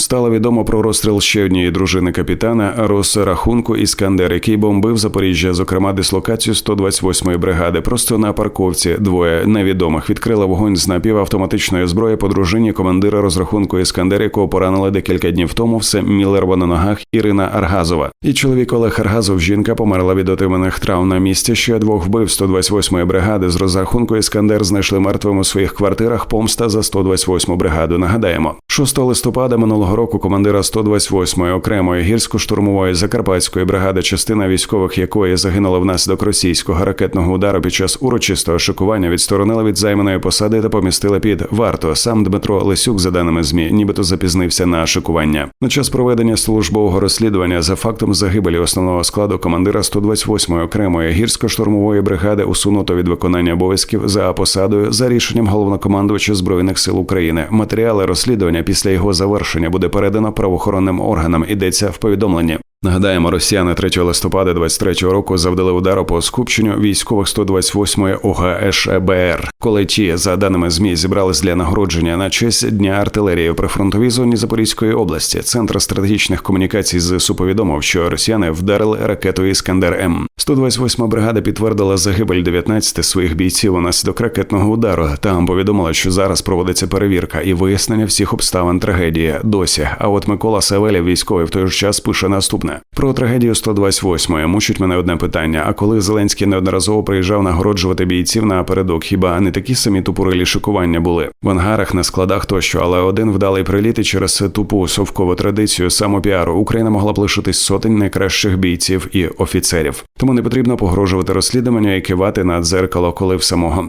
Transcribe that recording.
Стало відомо про розстріл ще однієї дружини капітана розрахунку Іскандер, який бомбив Запоріжжя, зокрема дислокацію 128-ї бригади. Просто на парковці двоє невідомих відкрили вогонь з напівавтоматичної зброї по дружині командира розрахунку Іскандер, якого поранили декілька днів тому. Все Міллерова на ногах Ірина Аргазова. І чоловік Олег Аргазов, жінка померла від отриманих травм на місці. Ще двох вбив 128-ї бригади з розрахунку Іскандер знайшли мертвими у своїх квартирах. Помста за 128-му бригаду. Нагадаємо, 6 листопада минулого року командира 128-ї окремої гірсько-штурмової закарпатської бригади, частина військових якої загинула внаслідок російського ракетного удару під час урочистого шикування, відсторонили від займаної посади та помістили під варту. Сам Дмитро Лисюк, за даними змі, нібито запізнився на шикування. На час проведення службового розслідування за фактом загибелі основного складу командира 128-ї окремої гірсько-штурмової бригади усунуто від виконання обов'язків за посадою за рішенням головнокомандувача збройних сил України. Матеріали розслідування після його завершення буде передано правоохоронним органам. Ідеться в повідомленні. Нагадаємо, росіяни 3 листопада 23 року завдали удару по скупченню військових 128-ї ОГШБР, коли ті, за даними змі, зібрались для нагородження на честь дня артилерії при фронтовій зоні Запорізької області. Центр стратегічних комунікацій ЗСУ повідомив, що росіяни вдарили ракетою Іскандер М. 128 бригада підтвердила загибель 19 своїх бійців унаслідок ракетного удару. Там повідомила, що зараз проводиться перевірка і вияснення всіх обставин трагедії. Досі. А от Микола Савелєв, військовий, в той же час пише наступне. Про трагедію 128-ї мучить мене одне питання. А коли Зеленський неодноразово приїжджав нагороджувати бійців напередок, хіба не такі самі тупорилі шикування були в ангарах, на складах тощо, але один вдалий приліт і через тупу совкову традицію самопіару Україна могла б лишитись сотень найкращих бійців і офіцерів. Тому не потрібно погрожувати розслідування і кивати на дзеркало, коли в самого.